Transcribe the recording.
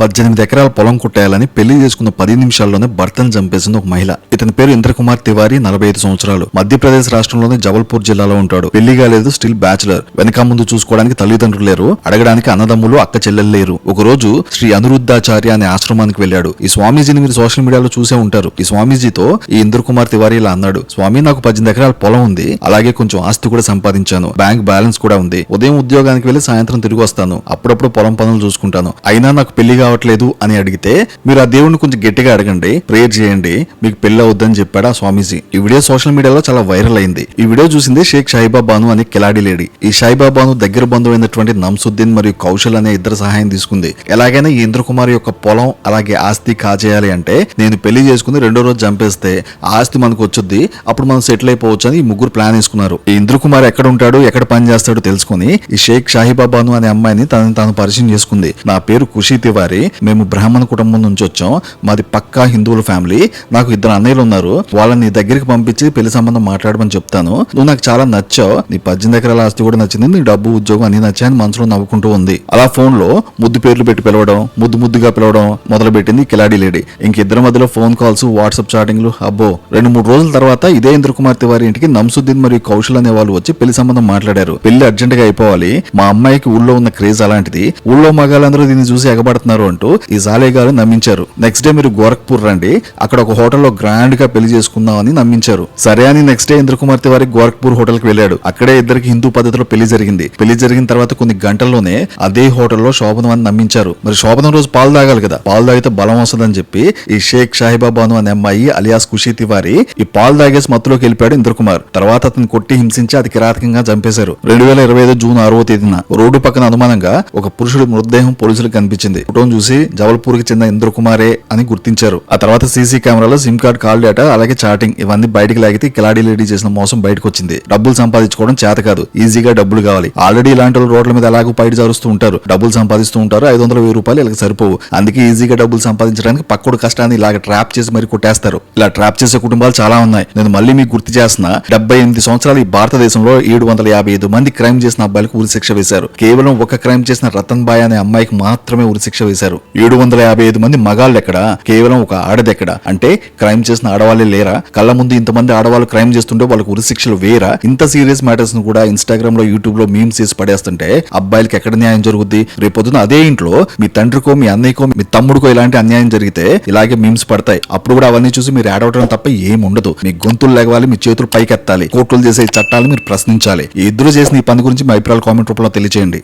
పద్దెనిమిది ఎకరాల పొలం కుట్టేయాలని పెళ్ళి చేసుకున్న పది నిమిషాల్లోనే భర్తను చంపేసింది ఒక మహిళ. ఇతని పేరు ఇంద్రకుమార్ తివారి నలభై ఐదు సంవత్సరాలు. మధ్యప్రదేశ్ రాష్ట్రంలోని జబల్పూర్ జిల్లాలో ఉంటాడు. పెళ్ళి కాలేదు స్టిల్ బ్యాచులర్. వెనక ముందు చూసుకోవడానికి తల్లిదండ్రులు లేరు. అడగడానికి అన్నదమ్ములు అక్క చెల్లెలు లేరు. ఒక రోజు శ్రీ అనిరుద్ధాచార్య అనే ఆశ్రమానికి వెళ్ళాడు. ఈ స్వామీజీని మీరు సోషల్ మీడియాలో చూసే ఉంటారు. ఈ స్వామీజీతో ఈ ఇంద్రకుమార్ తివారి ఇలా అన్నాడు. స్వామి నాకు పద్దెనిమిది ఎకరాల పొలం ఉంది. అలాగే కొంచెం ఆస్తి కూడా సంపాదించాను. బ్యాంక్ బ్యాలెన్స్ కూడా ఉంది. ఉదయం ఉద్యోగానికి వెళ్ళి సాయంత్రం తిరిగి వస్తాను. అప్పుడప్పుడు పొలం పనులు చూసుకుంటాను. అయినా నాకు పెళ్ళి రావట్లేదు అని అడిగితే మీరు ఆ దేవుడిని కొంచెం గట్టిగా అడగండి ప్రేయర్ చేయండి మీకు పెళ్ళి అవుద్దని చెప్పాడు ఆ స్వామీజీ. ఈ వీడియో సోషల్ మీడియాలో చాలా వైరల్ అయింది. ఈ వీడియో చూసింది షేక్ షాయిబాబాను అనే కిలాడి లేడీ. ఈ షాయిబాబాను దగ్గర బంధువైనటువంటి నమ్సుద్దీన్ మరియు కౌశల్ అనే ఇద్దరు సహాయం తీసుకుంది. ఎలాగైనా ఈ ఇంద్రకుమార్ యొక్క పొలం అలాగే ఆస్తి కాజేయాలి అంటే నేను పెళ్ళి చేసుకుని రెండో రోజు చంపేస్తే ఆస్తి మనకు వచ్చుద్ది అప్పుడు మనం సెటిల్ అయిపోవచ్చు అని ఈ ముగ్గురు ప్లాన్ వేసుకున్నారు. ఈ ఇంద్రకుమార్ ఎక్కడ ఉంటాడు ఎక్కడ పని చేస్తాడో తెలుసుకుని ఈ షేక్ షాహిబాబాను అనే అమ్మాయిని తనని తాను పరిచయం చేసుకుంది. నా పేరు ఖుషి తివారి మేము బ్రాహ్మణ కుటుంబం నుంచి వచ్చాం. మాది పక్కా హిందువుల ఫ్యామిలీ. నాకు ఇద్దరు అన్నయ్యలు ఉన్నారు. వాళ్ళని నీ దగ్గరికి పంపించి పెళ్ళి సంబంధం మాట్లాడమని చెప్తాను. నువ్వు నాకు చాలా నచ్చావు. నీ పద్దెనిమిది ఎకరాల ఆస్తి కూడా నచ్చింది. నీ డబ్బు ఉద్యోగం అన్ని నచ్చాయని మనసులో నవ్వుకుంటూ ఉంది. అలా ఫోన్లో ముద్దు పేర్లు పెట్టి పిలవడం ముద్దు ముద్దుగా పిలవడం మొదలు పెట్టింది కిలాడి లేడీ. ఇంకిద్దరి మధ్యలో ఫోన్ కాల్స్ వాట్సాప్ చాటింగ్లు అబ్బో! రెండు మూడు రోజుల తర్వాత ఇదే ఇంద్ర కుమార్ తివారి ఇంటికి నమ్సుద్దీన్ మరియు కౌశల్ అనే వాళ్ళు వచ్చి పెళ్ళి సంబంధం మాట్లాడారు. పెళ్ళి అర్జెంట్గా అయిపోవాలి. మా అమ్మాయికి ఊళ్ళో ఉన్న క్రేజ్ అలాంటిది. ఊళ్ళో మగాళ్ళందరూ దీన్ని చూసి ఎగబడుతున్నారు అంటూ ఈ సాలే గారు నమ్మించారు. నెక్స్ట్ డే మీరు గోరఖ్పూర్ రండి. అక్కడ ఒక హోటల్లో గ్రాండ్గా పెళ్ళి చేసుకుందామని నమ్మించారు. సరే అని నెక్స్ట్ డే ఇంద్రకుమార్ తివారి గోరఖ్పూర్ హోటల్కి వెళ్ళాడు. అక్కడే ఇద్దరికి హిందూ పద్ధతిలో పెళ్ళి జరిగింది. పెళ్ళి జరిగిన తర్వాత కొన్ని గంటల్లోనే అదే హోటల్లో శోభనం అని నమ్మించారు. మరి శోభనం రోజు పాలు తాగాలి కదా. పాలు తాగితే బలం వస్తుందని చెప్పి ఈ షేక్ షాహిబాబాను అనే అమ్మాయి అలియాస్ ఖుషీ తివారి ఈ పాలు తాగేసి మత్తులోకి వెళ్ళిపోయాడు ఇంద్రకుమార్. తర్వాత అతను కొట్టి హింసించి అది కిరాతకంగా చంపేశారు. రెండు వేల ఇరవై ఐదు జూన్ ఆరో తేదీన రోడ్డు పక్కన అనుమానంగా ఒక పురుషుడి మృతదేహం పోలీసులకు కనిపించింది. ఫోటోను చూసి జబల్పూర్కి చెందిన ఇంద్రకుమారే అని గుర్తించారు. ఆ తర్వాత సీసీ కెమెరాలో సిమ్ కార్డ్ కాల్ డేటా అలాగే చాటింగ్ ఇవన్నీ బయటికి లాగితే కిలాడీ లేడీ చేసిన మోసం బయటకు వచ్చింది డబ్బులు సంపాదించుకోవడం చేత కాదు ఈజీగా డబ్బులు కావాలి. ఆల్రెడీ ఇలాంటి వాళ్ళు రోడ్ల మీద ఎలాగో బయట జరుస్తూ ఉంటారు. డబ్బులు సంపాదిస్తూ ఉంటారు ఐదు వందల వెయ్యి రూపాయలు ఇలా సరిపోవు. అందుకే ఈజీగా డబ్బులు సంపాదించడానికి పక్కడు కష్టాన్ని ఇలాగ ట్రాప్ చేసి మరి కొట్టేస్తారు. ఇలా ట్రాప్ చేసే కుటుంబాలు చాలా ఉన్నాయి. నేను మళ్ళీ మీకు గుర్తు చేస్తున్నా డెబ్బై ఎనిమిది సంవత్సరాలు ఈ భారతదేశంలో ఏడు వందల యాభై ఐదు మంది క్రైమ్ చేసిన అబ్బాయిలకు ఉరిశిక్ష వేశారు. కేవలం ఒక క్రైమ్ చేసిన రతన్ బాయ్ అనే అమ్మాయికి మాత్రమే ఉరి శిక్ష చేశారు. ఏడు వందల యాభై ఐదు మంది మగాళ్ళు ఎక్కడ కేవలం ఒక ఆడదెక్కడ? అంటే క్రైమ్ చేసిన ఆడవాళ్ళే లేరా? కళ్ళ ముందు ఇంతమంది ఆడవాళ్ళు క్రైమ్ చేస్తుంటే వాళ్ళకు ఉరిశిక్షలు వేరా? ఇంత సీరియస్ మ్యాటర్స్ను కూడా ఇన్స్టాగ్రామ్లో యూట్యూబ్లో మీమ్స్ చేసి పడేస్తుంటే అబ్బాయిలకి ఎక్కడ న్యాయం జరుగుద్ది? రేపొద్దున అదే ఇంట్లో మీ తండ్రికో మీ అన్నయ్యకో మీ తమ్ముడికో ఇలాంటి అన్యాయం జరిగితే ఇలాగే మీమ్స్ పడతాయి. అప్పుడు కూడా అవన్నీ చూసి మీరు యాడ్ తప్ప ఏం ఉండదు మీ గొంతులు లెగవాలి మీ చేతులు పైకెత్తాలి. కోర్టులు చేసే చట్టాలు మీరు ప్రశ్నించాలి. ఈ ఇద్దరు చేసిన ఈ పని గురించి మీ అభిప్రాయాలు కామెంట్ రూపంలో తెలియజేయండి